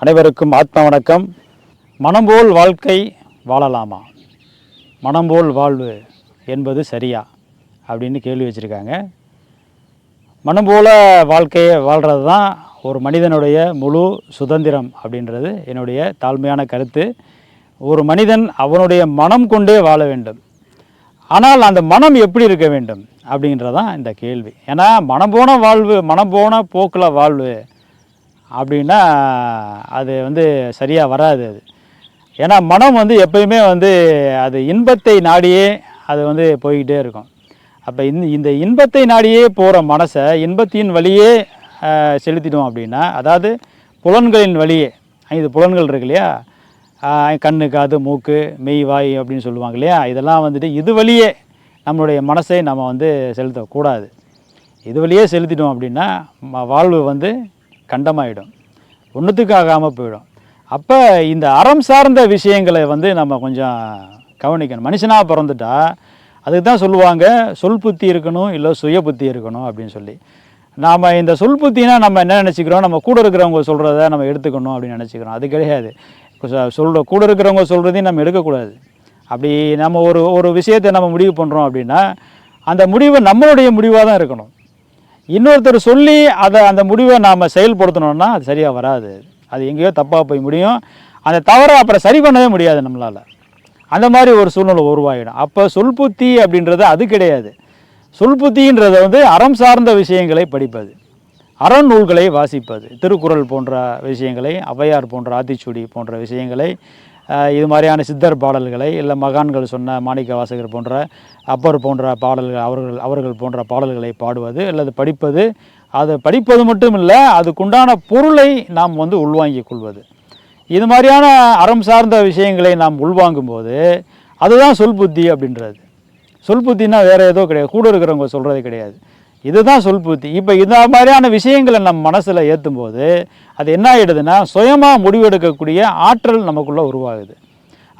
அனைவருக்கும் ஆத்ம வணக்கம். மனம்போல் வாழ்க்கை வாழலாமா? மனம்போல் வாழ்வு என்பது சரியா? அப்படின்னு கேள்வி வச்சுருக்காங்க. மனம்போல வாழ்க்கையை வாழ்கிறது தான் ஒரு மனிதனுடைய முழு சுதந்திரம் அப்படின்றது என்னுடைய தாழ்மையான கருத்து. ஒரு மனிதன் அவனுடைய மனம் கொண்டே வாழ வேண்டும். ஆனால் அந்த மனம் எப்படி இருக்க வேண்டும் அப்படின்றதான் இந்த கேள்வி. ஏன்னா மனம் போன வாழ்வு மனம் போன போக்கில் வாழ்வு அப்படின்னா அது வந்து சரியாக வராது அது. ஏன்னா மனம் வந்து எப்பயுமே வந்து அது இன்பத்தை நாடியே அது வந்து போய்கிட்டே இருக்கும். அப்போ இந்த இந்த இன்பத்தை நாடியே போகிற மனசை இன்பத்தின் வழியே ஆஹ், செலுத்திட்டோம் அப்படின்னா அதாவது புலன்களின் வழியே ஐந்து புலன்கள் இருக்கு இல்லையா? கண்ணு காது மூக்கு மெய் வாய் அப்படின்னு சொல்லுவாங்க இல்லையா? இதெல்லாம் வந்துட்டு இது வழியே நம்மளுடைய மனசை நம்ம வந்து செலுத்தக்கூடாது. இது வழியே செலுத்திட்டோம் அப்படின்னா ம- வாழ்வு வந்து கண்டமாயிடும். ஒன்றுத்துக்கு ஆகாமல் போயிடும். அப்போ இந்த அறம் சார்ந்த விஷயங்களை வந்து நம்ம கொஞ்சம் கவனிக்கணும். மனுஷனாக பிறந்துட்டா அதுக்கு தான் சொல்லுவாங்க சொல் புத்தி இருக்கணும் இல்லை சுய புத்தி இருக்கணும் அப்படின்னு சொல்லி. நாம் இந்த சொல் புத்தினா நம்ம என்ன நினச்சிக்கிறோம்? நம்ம கூட இருக்கிறவங்க சொல்கிறத நம்ம எடுத்துக்கணும் அப்படின்னு நினச்சிக்கிறோம். அது கிடையாது. சொல்கிற கூட இருக்கிறவங்க சொல்கிறதையும் நம்ம எடுக்கக்கூடாது. அப்படி நம்ம ஒரு ஒரு விஷயத்தை நம்ம முடிவு பண்ணுறோம் அப்படின்னா அந்த முடிவு நம்மளுடைய முடிவாக தான் இருக்கணும். இன்னொருத்தர் சொல்லி அதை அந்த முடிவை நாம் செயல்படுத்தணும்னா அது சரியாக வராது. அது எங்கேயோ தப்பாக போய் முடியும். அந்த தவறை அப்புறம் சரி பண்ணவே முடியாது நம்மளால். அந்த மாதிரி ஒரு சூழ்நிலை உருவாகிடும் அப்போ சொல்புத்தி அப்படின்றது அது கிடையாது. சொல்புத்தின்றத வந்து அறம் சார்ந்த விஷயங்களை படிப்பது. அறநூல்களை வாசிப்பது. திருக்குறள் போன்ற விஷயங்களை ஔவையார் போன்ற ஆத்திச்சுடி போன்ற விஷயங்களை இது மாதிரியான சித்தர் பாடல்களை இல்லை மகான்கள் சொன்ன மாணிக்க வாசகர் போன்ற அப்பர் போன்ற பாடல்கள் அவர்கள் அவர்கள் போன்ற பாடல்களை பாடுவது அல்லது படிப்பது அது படிப்பது மட்டும் இல்லை அதுக்குண்டான பொருளை நாம் வந்து உள்வாங்கிக் கொள்வது. இது மாதிரியான அறம் சார்ந்த விஷயங்களை நாம் உள்வாங்கும் போது அதுதான் சொல் புத்தி அப்படின்றது. சொல் புத்தின்னா வேறு ஏதோ கிடையாது. கூட இருக்கிறவங்க சொல்கிறது கிடையாது. இதுதான் சொல்புத்தி இப்போ இந்த மாதிரியான விஷயங்களை நம்ம மனசில் ஏற்றும் போது அது என்ன ஆகிடுதுன்னா சுயமாக முடிவெடுக்கக்கூடிய ஆற்றல் நமக்குள்ளே உருவாகுது.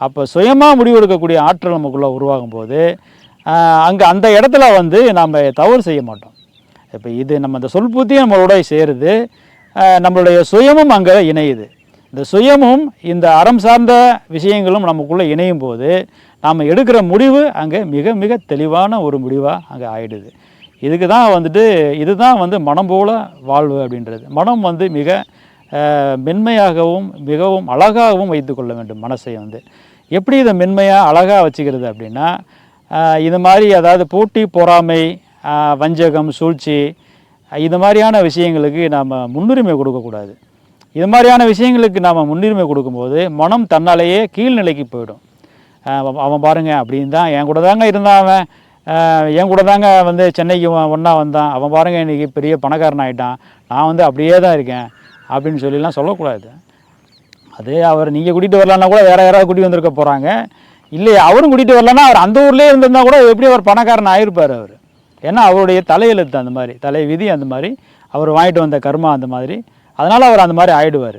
அப்போ சுயமாக முடிவெடுக்கக்கூடிய ஆற்றல் நமக்குள்ளே உருவாகும் போது அங்கே அந்த இடத்துல வந்து நம்ம தவறு செய்ய மாட்டோம். இப்போ இது நம்ம இந்த சொல்புத்தியும் நம்மளோட சேருது நம்மளுடைய சுயமும் அங்கே இணையுது. இந்த சுயமும் இந்த அறம் சார்ந்த விஷயங்களும் நமக்குள்ளே இணையும் போது நாம் எடுக்கிற முடிவு அங்கே மிக மிக தெளிவான ஒரு முடிவாக அங்கே ஆயிடுது. இதுக்கு தான் வந்துட்டு இதுதான் வந்து மனம் போல வாழ்வு அப்படின்றது. மனம் வந்து மிக மென்மையாகவும் மிகவும் அழகாகவும் வைத்துக்கொள்ள வேண்டும் மனசை வந்து. எப்படி இதை மென்மையாக அழகாக வச்சுக்கிறது அப்படின்னா இது மாதிரி அதாவது போட்டி பொறாமை வஞ்சகம் சூழ்ச்சி இது மாதிரியான விஷயங்களுக்கு நாம் முன்னுரிமை கொடுக்கக்கூடாது. இது மாதிரியான விஷயங்களுக்கு நாம் முன்னுரிமை கொடுக்கும்போது மனம் தன்னாலேயே கீழ்நிலைக்கு போயிடும். அவன் பாருங்க அப்படின்னு தான் என் கூட தாங்க இருந்தான் அவன். என் கூட தாங்க வந்து சென்னைக்கு ஒன்றா வந்தான். அவன் பாருங்க இன்றைக்கி பெரிய பணக்காரன் ஆகிட்டான் நான் வந்து அப்படியே தான் இருக்கேன் அப்படின்னு சொல்லிலாம் சொல்லக்கூடாது. அது அவர் நீங்கள் கூட்டிகிட்டு வரலான்னா கூட வேறு யாராவது கூட்டி வந்திருக்க போகிறாங்க இல்லையா அவரும் கூட்டிகிட்டு வரலன்னா அவர் அந்த ஊர்லேயே இருந்திருந்தா கூட எப்படி அவர் பணக்காரன் ஆகிருப்பார் அவர்? ஏன்னா அவருடைய தலையெழுத்து அந்த மாதிரி தலை விதி அந்த மாதிரி அவர் வாங்கிட்டு வந்த கர்மா அந்த மாதிரி அதனால் அவர் அந்த மாதிரி ஆயிடுவார்.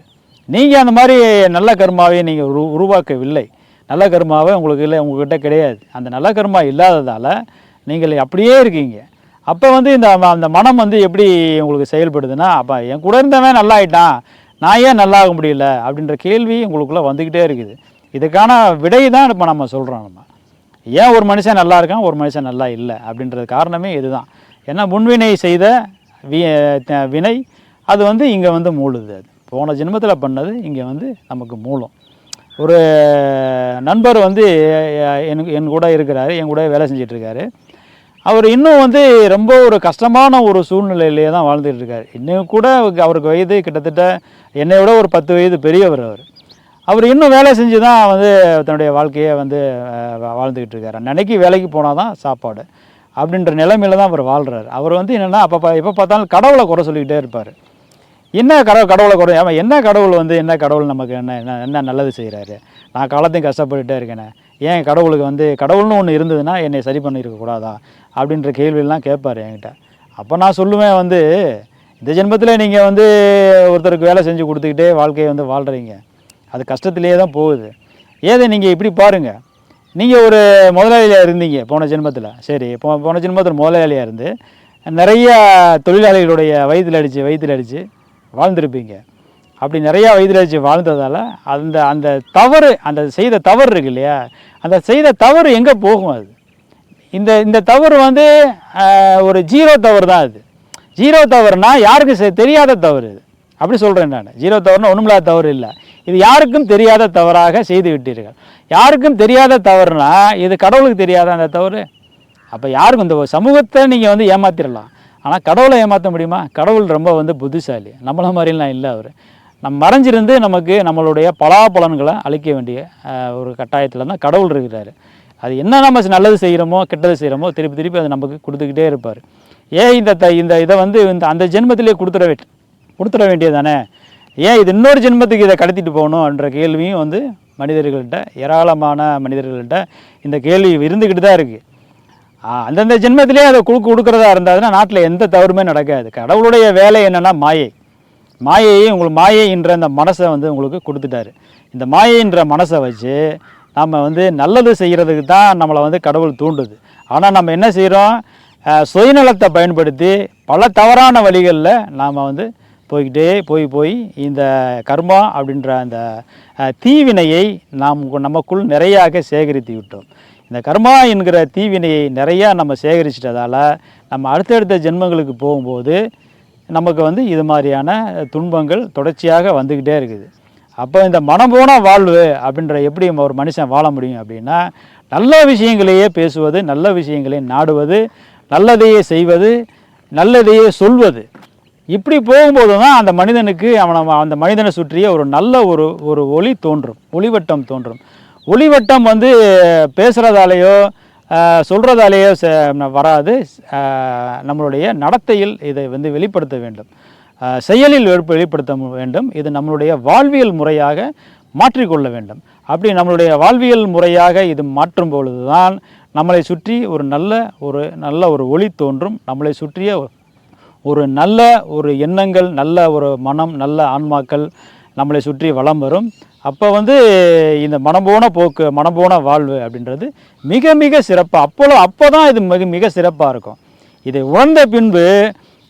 நீங்கள் அந்த மாதிரி நல்ல கர்மாவை நீங்கள் உரு உருவாக்கவில்லை. நல்ல கர்மாவை உங்களுக்கு இல்லை உங்கள்கிட்ட கிடையாது. அந்த நல்ல கர்மா இல்லாததால் நீங்கள் அப்படியே இருக்கீங்க. அப்போ வந்து இந்த ம- அந்த மனம் வந்து எப்படி உங்களுக்கு செயல்படுதுன்னா அப்போ என் கூட இருந்தவன் நல்லா ஆயிட்டான் நான் ஏன் நல்லா ஆக முடியல அப்படின்ற கேள்வி உங்களுக்குள்ளே வந்துக்கிட்டே இருக்குது. இதுக்கான விடை தான் இப்போ நம்ம சொல்கிறோம் நம்ம. ஏன் ஒரு மனுஷன் நல்லா இருக்கான் ஒரு மனுஷன் நல்லா இல்லை அப்படின்றது காரணமே இதுதான். ஏன்னா முன்வினை செய்த வி வினை அது வந்து இங்கே வந்து மூழுது அது. போன ஜென்மத்தில் பண்ணது இங்கே வந்து நமக்கு மூலம். ஒரு நண்பர் வந்து எனக்கு என் கூட இருக்கிறாரு என் கூட வேலை செஞ்சிட்ருக்காரு. அவர் இன்னும் வந்து ரொம்ப ஒரு கஷ்டமான ஒரு சூழ்நிலையிலேயே தான் வாழ்ந்துட்டு இருக்காரு இன்னும் கூட அவருக்கு- வயது கிட்டத்தட்ட என்னை விட ஒரு பத்து வயது பெரியவர் அவர். அவர் இன்னும் வேலை செஞ்சு தான் வந்து தன்னுடைய வாழ்க்கையை வந்து வாழ்ந்துக்கிட்டு இருக்காரு அன்னைக்கு வேலைக்கு போனால் தான் சாப்பாடு. அப்படின்ற நிலைமையில தான் அவர் வாழ்கிறார் அவர் வந்து என்னென்னா அப்போ எப்போ பார்த்தாலும் கடவுளை குறை சொல்லிக்கிட்டே இருப்பார். என்ன கடவுள் கடவுளை குறை ஆமாம் என்ன கடவுள் வந்து என்ன கடவுள் நமக்கு என்ன என்ன என்ன நல்லது செய்கிறாரு நான் காலத்தையும் கஷ்டப்பட்டுட்டே இருக்கேனே. ஏன் கடவுளுக்கு வந்து கடவுள்னு ஒன்று இருந்ததுன்னா என்னை சரி பண்ணியிருக்கக்கூடாதா அப்படின்ற கேள்வியெல்லாம் கேட்பார் என்கிட்ட. அப்போ நான் சொல்லுவேன் வந்து இந்த ஜென்மத்தில் நீங்கள் வந்து ஒருத்தருக்கு வேலை செஞ்சு கொடுத்துக்கிட்டே வாழ்க்கையை வந்து வாழ்கிறீங்க அது கஷ்டத்துலேயே தான் போகுது. ஏதை நீங்கள் இப்படி பாருங்கள் நீங்கள் ஒரு முதலாளியாக இருந்தீங்க போன ஜென்மத்தில். சரி போ போன ஜென்மத்தில் முதலாளியாக இருந்து நிறைய தொழிலாளிகளுடைய வயிற்றில் அடித்து வயிற்றில் அடித்து வாழ்ந்திருப்பீங்க. அப்படி நிறையா வயதில் வாழ்ந்ததால் அந்த அந்த தவறு அந்த செய்த தவறு இருக்கு இல்லையா? அந்த செய்த தவறு எங்கே போகும் அது? இந்த இந்த தவறு வந்து ஒரு ஜீரோ தவறு தான் அது. ஜீரோ தவறுனா யாருக்கு செ- தெரியாத தவறு இது. அப்படி சொல்கிறேன் நான். ஜீரோ தவறுனா ஒன்றுமில்லாத தவறு இல்லை. இது யாருக்கும் தெரியாத தவறாக செய்து விட்டீர்கள். யாருக்கும் தெரியாத தவறுனா இது கடவுளுக்கு தெரியாத அந்த தவறு. அப்போ யாருக்கும் இந்த சமூகத்தை நீங்கள் வந்து ஏமாத்திடலாம் ஆனால் கடவுளை ஏமாற்ற முடியுமா? கடவுள் ரொம்ப வந்து புத்திசாலி. நம்மள மாதிரிலாம் இல்லை அவர். நம்ம மறைஞ்சிருந்து நமக்கு நம்மளுடைய பலாபலன்களை அழிக்க வேண்டிய ஒரு கட்டாயத்தில் தான் கடவுள் இருக்கிறாரு. அது என்ன நம்ம நல்லது செய்கிறோமோ கெட்டது செய்கிறோமோ திருப்பி திருப்பி அது நமக்கு கொடுத்துக்கிட்டே இருப்பார். ஏன் இந்த த இந்த இதை வந்து இந்த அந்த ஜென்மத்திலே கொடுத்துட வே கொடுத்துட வேண்டியதானே ஏன் இது இன்னொரு ஜென்மத்துக்கு இதை கடத்திட்டு போகணுன்ற கேள்வியும் வந்து மனிதர்கள்ட்ட ஏராளமான மனிதர்கள்ட்ட இந்த கேள்வி இருந்துக்கிட்டு தான் இருக்குது அந்தந்த ஜென்மத்திலே அதை கொடுக்க கொடுக்குறதா இருந்ததுன்னா நாட்டில் எந்த தவறுமே நடக்காது. கடவுளுடைய வேலை என்னென்னா மாயை. மாயையை உங்களுக்கு மாயைன்ற அந்த மனசை வந்து உங்களுக்கு கொடுத்துட்டாரு. இந்த மாயைன்ற மனசை வச்சு நம்ம வந்து நல்லது செய்கிறதுக்கு தான் நம்மளை வந்து கடவுள் தூண்டுது. ஆனால் நம்ம என்ன செய்கிறோம் சுயநலத்தை பயன்படுத்தி பல தவறான வழிகளில் நாம் வந்து போய்கிட்டே போய் போய் இந்த கர்மா அப்படின்ற அந்த தீவினையை நாம் நமக்குள் நிறையாக சேகரித்து விட்டோம். இந்த கர்மா என்கிற தீவினையை நிறையா நம்ம சேகரிச்சிட்டதால நம்ம அடுத்தடுத்த ஜென்மங்களுக்கு போகும்போது நமக்கு வந்து இது மாதிரியான துன்பங்கள் தொடர்ச்சியாக வந்துக்கிட்டே இருக்குது. அப்போ இந்த மனம் போன வாழ்வு அப்படின்ற எப்படி ஒரு மனுஷன் வாழ முடியும் அப்படின்னா நல்ல விஷயங்களையே பேசுவது நல்ல விஷயங்களை நாடுவது நல்லதையே செய்வது நல்லதையே சொல்வது. இப்படி போகும்போது தான் அந்த மனிதனுக்கு அவனை அந்த மனிதனை சுற்றிய ஒரு நல்ல ஒரு ஒரு ஒளி தோன்றும் ஒளிவட்டம் தோன்றும். ஒளிவட்டம் வந்து பேசுகிறதாலேயோ சொல்கிறதாலேயோ வராது. நம்மளுடைய நடத்தையில் இதை வந்து வெளிப்படுத்த வேண்டும். செயலில் வெளிப்படுத்த வேண்டும். இது நம்மளுடைய வாழ்வியல் முறையாக மாற்றிக்கொள்ள வேண்டும். அப்படி நம்மளுடைய வாழ்வியல் முறையாக இது மாற்றும் பொழுது தான் நம்மளை சுற்றி ஒரு நல்ல ஒரு நல்ல ஒரு ஒளி தோன்றும். நம்மளை சுற்றிய ஒரு நல்ல ஒரு எண்ணங்கள் நல்ல ஒரு மனம் நல்ல ஆன்மாக்கள் நம்மளை சுற்றி வலம் வரும். அப்போ வந்து இந்த மனம்போன போக்கு மனம்போன வாழ்வு அப்படின்றது மிக மிக சிறப்பாக அப்போ அப்போ தான் இது மிக மிக சிறப்பாக இருக்கும். இதை உணர்ந்த பின்பு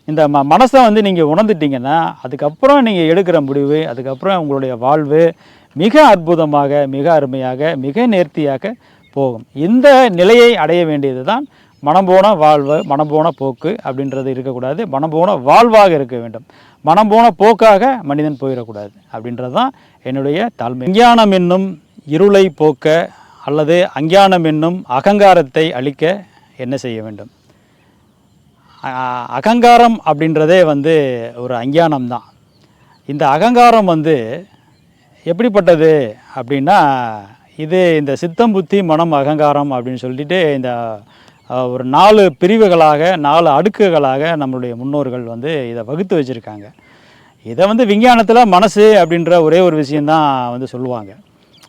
இந்த ம மனசை வந்து நீங்கள் உணர்ந்துட்டீங்கன்னா அதுக்கப்புறம் நீங்கள் எடுக்கிற முடிவு அதுக்கப்புறம் உங்களுடைய வாழ்வு மிக அற்புதமாக மிக அருமையாக மிக நேர்த்தியாக போகும். இந்த நிலையை அடைய வேண்டியது தான் மனம் போன வாழ்வு மனம்போன போக்கு அப்படின்றது இருக்கக்கூடாது. மனம் போன வாழ்வாக இருக்க வேண்டும். மனம்போன போக்காக மனிதன் போயிடக்கூடாது அப்படின்றது தான் என்னுடைய தாழ்மை. விஞ்ஞானம் என்னும் இருளை போக்க அல்லது அஞ்ஞானம் என்னும் அகங்காரத்தை அழிக்க என்ன செய்ய வேண்டும்? அகங்காரம் அப்படின்றதே வந்து ஒரு அஞ்ஞானம் தான். இந்த அகங்காரம் வந்து எப்படிப்பட்டது அப்படின்னா இது இந்த சித்தம் புத்தி மனம் அகங்காரம் அப்படின்னு சொல்லிட்டு இந்த ஒரு நாலு பிரிவுகளாக நாலு அடுக்குகளாக நம்மளுடைய முன்னோர்கள் வந்து இதை வகுத்து வச்சுருக்காங்க. இதை வந்து விஞ்ஞானத்தில் மனசு அப்படின்ற ஒரே ஒரு விஷயந்தான் வந்து சொல்லுவாங்க.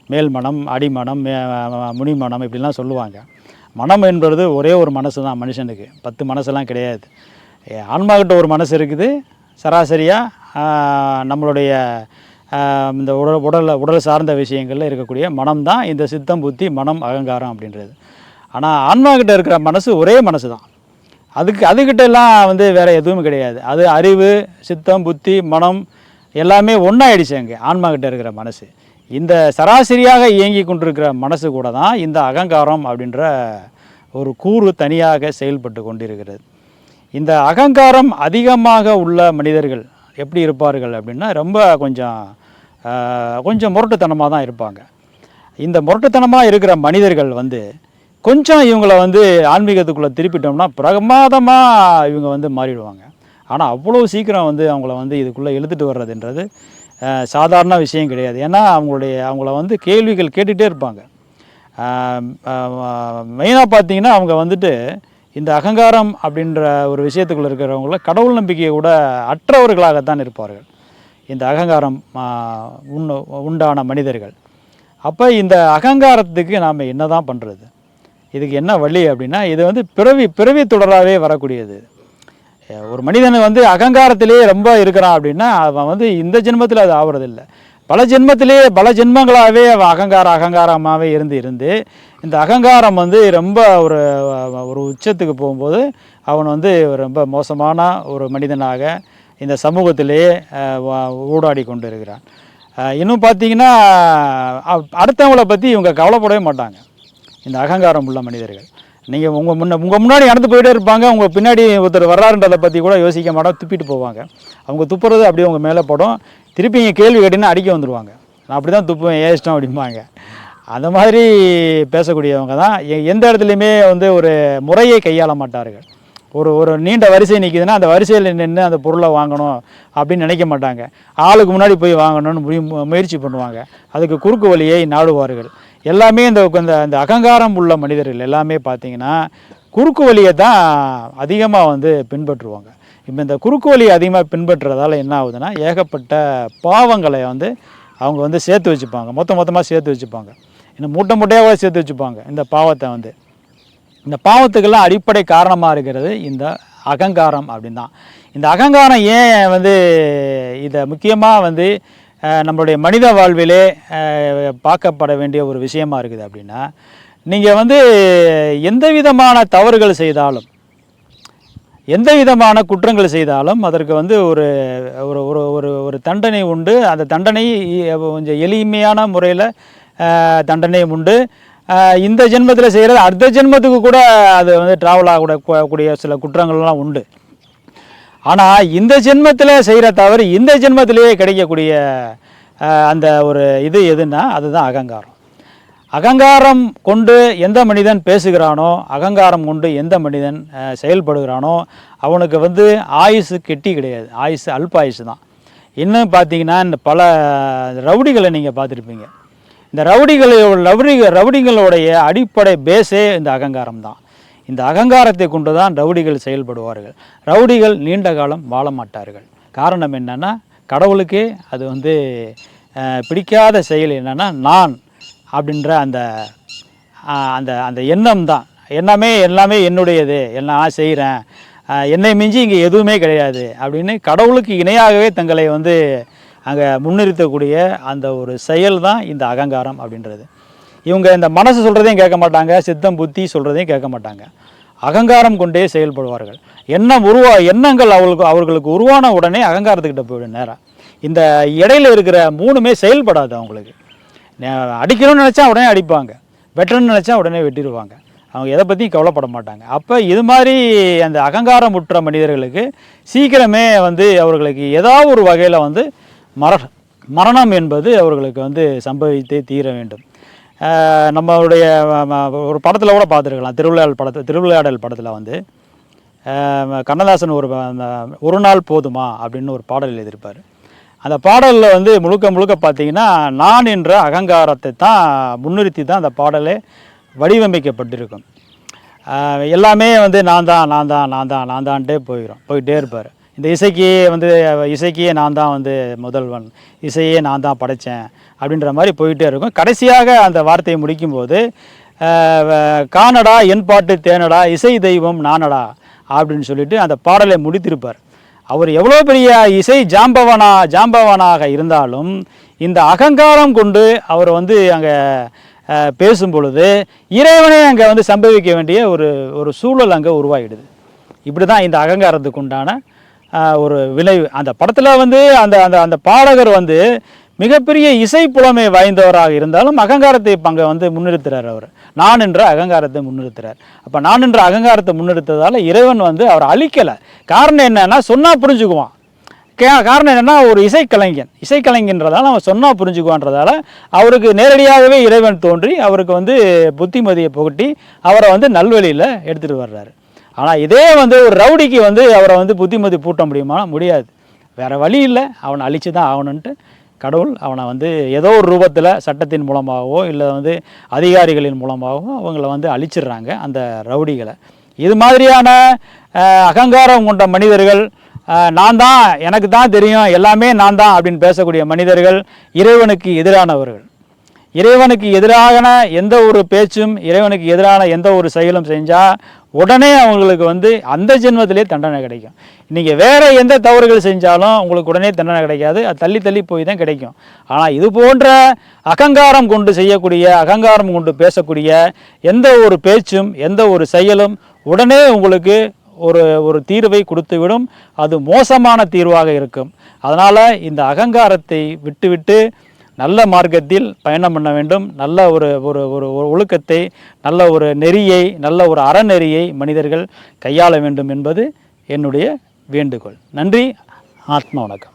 மேல் மனம் அடிமனம் மே- முனிமனம் இப்படிலாம் சொல்லுவாங்க. மனம் என்பது ஒரே ஒரு மனசு தான் மனுஷனுக்கு. பத்து மனசெல்லாம் கிடையாது. ஆன்மாக்கிட்ட ஒரு மனசு இருக்குது. சராசரியாக நம்மளுடைய இந்த உடல் உடல் உடல் சார்ந்த விஷயங்களில் இருக்கக்கூடிய மனம் தான் இந்த சித்தம் புத்தி மனம் அகங்காரம் அப்படின்றது. ஆனால் ஆன்மாக்கிட்ட இருக்கிற மனசு ஒரே மனசு தான் அதுக்கு அதுக்கிட்ட எல்லாம் வந்து வேறு எதுவும் கிடையாது. அது அறிவு சித்தம் புத்தி மனம் எல்லாமே ஒன்றாயிடுச்சு அங்கே ஆன்மாக்கிட்ட இருக்கிற மனசு. இந்த சராசரியாக இயங்கி கொண்டிருக்கிற மனசு கூட தான் இந்த அகங்காரம் அப்படின்ற ஒரு கூறு தனியாக செயல்பட்டு கொண்டிருக்கிறது. இந்த அகங்காரம் அதிகமாக உள்ள மனிதர்கள் எப்படி இருப்பார்கள் அப்படின்னா ரொம்ப கொஞ்சம் கொஞ்சம் முரட்டுத்தனமாக தான் இருப்பாங்க. இந்த முரட்டுத்தனமாக இருக்கிற மனிதர்கள் வந்து கொஞ்சம் இவங்கள வந்து ஆன்மீகத்துக்குள்ளே திருப்பிட்டோம்னா பிரமாதமாக இவங்க வந்து மாறிடுவாங்க. ஆனால் அவ்வளோ சீக்கிரம் வந்து அவங்கள வந்து இதுக்குள்ளே இழுத்துட்டு வர்றதுன்றது சாதாரண விஷயம் கிடையாது. ஏன்னா அவங்களுடைய அவங்கள வந்து கேள்விகள் கேட்டுகிட்டே இருப்பாங்க. மெயினாக பார்த்தீங்கன்னா அவங்க வந்துட்டு இந்த அகங்காரம் அப்படின்ற ஒரு விஷயத்துக்குள்ள இருக்கிறவங்கள கடவுள் நம்பிக்கையை கூட அற்றவர்களாகத்தான் இருப்பார்கள். இந்த அகங்காரம் உண்டான மனிதர்கள். அப்போ இந்த அகங்காரத்துக்கு நாம் என்ன தான் பண்ணுறது இதுக்கு என்ன வழி அப்படின்னா இது வந்து பிறவி பிறவி தொடராகவே வரக்கூடியது. ஒரு மனிதன் வந்து அகங்காரத்திலேயே ரொம்ப இருக்கிறான் அப்படின்னா அவன் வந்து இந்த ஜென்மத்தில் அது ஆவறதில்லை. பல ஜென்மத்திலேயே பல ஜென்மங்களாகவே அவன் அகங்கார அகங்காரமாகவே இருந்து இருந்து இந்த அகங்காரம் வந்து ரொம்ப ஒரு ஒரு உச்சத்துக்கு போகும்போது அவன் வந்து ரொம்ப மோசமான ஒரு மனிதனாக இந்த சமூகத்திலேயே ஊடாடி கொண்டு இருக்கிறான் இன்னும் பார்த்தீங்கன்னா அ- அடுத்தவங்கள பற்றி இவங்க கவலைப்படவே மாட்டாங்க. இந்த அகங்காரம் உள்ள மனிதர்கள். நீங்கள் உங்கள் முன்ன உங்கள் முன்னாடி நடந்து போயிட்டே இருப்பாங்க உங்கள் பின்னாடி ஒருத்தர் வர்றாருன்றதை பற்றி கூட யோசிக்க மாட்டோம் துப்பிட்டு போவாங்க. அவங்க துப்புறது அப்படியே உங்கள் மேலே படும். திருப்பி இங்கே கேள்வி கேட்டீங்கன்னா அடிக்க வந்துடுவாங்க நான் அப்படி தான் துப்புவேன் ஏசிட்டோம் அப்படிம்பாங்க. அந்த மாதிரி பேசக்கூடியவங்க தான். எந்த இடத்துலையுமே வந்து ஒரு முறையை கையாள மாட்டார்கள். ஒரு ஒரு நீண்ட வரிசை நிற்கிதுன்னா அந்த வரிசையில் நின்று அந்த பொருளை வாங்கணும் அப்படின்னு நினைக்க மாட்டாங்க. ஆளுக்கு முன்னாடி போய் வாங்கணும்னு முயற்சி பண்ணுவாங்க. அதுக்கு குறுக்கு வழியை நாடுவார்கள். எல்லாமே இந்த அந்த அகங்காரம் உள்ள மனிதர்கள் எல்லாமே பார்த்தீங்கன்னா குறுக்கு வழியை தான் அதிகமாக வந்து பின்பற்றுவாங்க. இப்போ இந்த குறுக்கு வழியை அதிகமாக பின்பற்றுறதால என்ன ஆகுதுன்னா ஏகப்பட்ட பாவங்களை வந்து அவங்க வந்து சேர்த்து வச்சுப்பாங்க. மொத்த மொத்தமாக சேர்த்து வச்சுப்பாங்க. இன்னும் மூட்டை மூட்டையாக சேர்த்து வச்சுப்பாங்க இந்த பாவத்தை வந்து. இந்த பாவத்துக்கெல்லாம் அடிப்படை காரணமாக இருக்கிறது இந்த அகங்காரம் அப்படின் தான் இந்த அகங்காரம் ஏன் வந்து இதை முக்கியமாக வந்து நம்மளுடைய மனித வாழ்விலே பார்க்கப்பட வேண்டிய ஒரு விஷயமா இருக்குது அப்படின்னா நீங்கள் வந்து எந்த விதமான தவறுகள் செய்தாலும் எந்த விதமான குற்றங்கள் செய்தாலும் அதற்கு வந்து ஒரு ஒரு ஒரு ஒரு ஒரு தண்டனை உண்டு. அந்த தண்டனை கொஞ்சம் எளிமையான முறையில் தண்டனை உண்டு. இந்த ஜென்மத்தில் செய்கிறது அடுத்த ஜென்மத்துக்கு கூட அது வந்து ட்ராவல் ஆகக்கூட கூடிய சில குற்றங்கள்லாம் உண்டு. ஆனால் இந்த ஜென்மத்தில் செய்கிற தவறு இந்த ஜென்மத்திலேயே கிடைக்கக்கூடிய அந்த ஒரு இது எதுன்னா அதுதான் அகங்காரம். அகங்காரம் கொண்டு எந்த மனிதன் பேசுகிறானோ அகங்காரம் கொண்டு எந்த மனிதன் செயல்படுகிறானோ அவனுக்கு வந்து ஆயுசு கெட்டி கிடையாது. ஆயுசு அல்ப ஆயுசு தான். இன்னும் பார்த்தீங்கன்னா இந்த பல ரவுடிகளை நீங்கள் பார்த்துருப்பீங்க. இந்த ரவுடிகளை ரவுடி ரவுடிகளுடைய அடிப்படை பேஸே இந்த அகங்காரம் தான். இந்த அகங்காரத்தை கொண்டு தான் ரவுடிகள் செயல்படுவார்கள். ரவுடிகள் நீண்ட காலம் வாழ மாட்டார்கள் காரணம் என்னென்னா கடவுளுக்கே அது வந்து பிடிக்காத செயல் என்னென்னா நான் அப்படின்ற அந்த அந்த அந்த எண்ணம் தான். எண்ணமே எல்லாமே என்னுடையது. எல்லாம் நான் செய்கிறேன் என்னை மிஞ்சி இங்கே எதுவுமே கிடையாது அப்படின்னு கடவுளுக்கு இணையாகவே தங்களை வந்து அங்கே முன்னிறுத்தக்கூடிய அந்த ஒரு செயல் தான் இந்த அகங்காரம் அப்படின்றது. இவங்க இந்த மனசு சொல்கிறதையும் கேட்க மாட்டாங்க சித்தம் புத்தி சொல்கிறதையும் கேட்க மாட்டாங்க. அகங்காரம் கொண்டே செயல்படுவார்கள். எண்ணம் உருவா எண்ணங்கள் அவர்களுக்கு அவர்களுக்கு உருவான உடனே அகங்காரத்துக்கிட்ட போயிடும் நேரம் இந்த இடையில இருக்கிற மூணுமே செயல்படாது அவங்களுக்கு. நே- அடிக்கணும்னு நினச்சா உடனே அடிப்பாங்க. வெட்டணும்னு நினச்சா உடனே வெட்டிடுவாங்க. அவங்க எதை பற்றியும் கவலைப்பட மாட்டாங்க. அப்போ இது மாதிரி அந்த அகங்காரம் முற்ற மனிதர்களுக்கு சீக்கிரமே வந்து அவர்களுக்கு ஏதாவது ஒரு வகையில் வந்து மர மரணம் என்பது அவர்களுக்கு வந்து சம்பவித்தே தீர வேண்டும். நம்மளுடைய ஒரு படத்தில் கூட பார்த்துருக்கலாம். திருவிளையாடல் படத்தில் திருவிளையாடல் படத்தில் வந்து கண்ணதாசன் ஒரு ஒரு நாள் போதுமா அப்படின்னு ஒரு பாடல் எழுதியிருப்பார். அந்த பாடலில் வந்து முழுக்க முழுக்க பார்த்தீங்கன்னா நான் என்ற அகங்காரத்தை தான் முன்னிறுத்தி தான் அந்த பாடலே வடிவமைக்கப்பட்டிருக்கும். எல்லாமே வந்து நான் தான் நான் தான் நான் தான் நான் தான்ட்டே போயிடும் போயிட்டே இருப்பார். இந்த இசைக்கு வந்து இசைக்கே நான் தான் வந்து முதல்வன். இசையே நான் தான் படைத்தேன் அப்படின்ற மாதிரி போயிட்டே இருக்கும். கடைசியாக அந்த வார்த்தையை முடிக்கும்போது கானடா வ- என் பாட்டு தேனடா இசை தெய்வம் நானடா அப்படின்னு சொல்லிட்டு அந்த பாடலை முடித்திருப்பார். அவர் எவ்வளோ பெரிய இசை ஜாம்பவனா ஜாம்பவனாக இருந்தாலும் இந்த அகங்காரம் கொண்டு அவர் வந்து அங்கே பேசும் பொழுது இறைவனே அங்கே வந்து சம்பவிக்க வேண்டிய ஒரு ஒரு சூழல் அங்கே உருவாகிடுது. இப்படி தான் இந்த அகங்காரத்துக்கு உண்டான ஒரு விளைவு. அந்த படத்தில் வந்து அந்த அந்த அந்த பாடகர் வந்து மிகப்பெரிய இசை புலமை வாய்ந்தவராக இருந்தாலும் அகங்காரத்தை பங்கை அங்கே வந்து முன்னிறுத்துறார் அவர். நான் என்ற அகங்காரத்தை முன்னிறுத்துறார். அப்போ நான் என்ற அகங்காரத்தை முன்னிறுத்ததால் இறைவன் வந்து அவர் அழிக்கலை. காரணம் என்னன்னா சொன்னால் புரிஞ்சுக்குவான். கே காரணம் என்னென்னா ஒரு இசைக்கலைஞன். இசைக்கலைஞன்றதால் அவன் சொன்னால் புரிஞ்சுக்குவான்றதால அவருக்கு நேரடியாகவே இறைவன் தோன்றி அவருக்கு வந்து புத்திமதியை புகட்டி அவரை வந்து நல்வழியில் எடுத்துகிட்டு வர்றாரு. ஆனால் இதே வந்து ஒரு ரவுடிக்கு வந்து அவரை வந்து புத்திமதி பூட்ட முடியுமா? முடியாது. வேறு வழி இல்லை. அவனை அழிச்சு தான் ஆகணுன்ட்டு கடவுள் அவனை வந்து ஏதோ ஒரு ரூபத்தில் சட்டத்தின் மூலமாகவோ இல்லை வந்து அதிகாரிகளின் மூலமாகவோ அவங்கள வந்து அழிச்சிடுறாங்க அந்த ரவுடிகளை. இது மாதிரியான அகங்காரம் கொண்ட மனிதர்கள் நான் தான் எனக்கு தான் தெரியும் எல்லாமே நான் தான் அப்படின்னு பேசக்கூடிய மனிதர்கள் இறைவனுக்கு எதிரானவர்கள். இறைவனுக்கு எதிரான எந்த ஒரு பேச்சும் இறைவனுக்கு எதிரான எந்த ஒரு செயலும் செஞ்சால் உடனே அவங்களுக்கு வந்து அந்த ஜென்மத்திலே தண்டனை கிடைக்கும். நீங்கள் வேறு எந்த தவறுகள் செஞ்சாலும் உங்களுக்கு உடனே தண்டனை கிடைக்காது. அது தள்ளி தள்ளி போய் தான் கிடைக்கும். ஆனால் இது போன்ற அகங்காரம் கொண்டு செய்யக்கூடிய அகங்காரம் கொண்டு பேசக்கூடிய எந்த ஒரு பேச்சும் எந்த ஒரு செயலும் உடனே உங்களுக்கு ஒரு ஒரு தீர்வை கொடுத்துவிடும். அது மோசமான தீர்வாக இருக்கும். அதனால் இந்த அகங்காரத்தை விட்டுவிட்டு நல்ல மார்க்கத்தில் பயணம் பண்ண வேண்டும். நல்ல ஒரு ஒரு ஒரு ஒழுக்கத்தை நல்ல ஒரு நெறியை நல்ல ஒரு அறநெறியை மனிதர்கள் கையாள வேண்டும் என்பது என்னுடைய வேண்டுகோள். நன்றி. ஆத்ம வணக்கம்.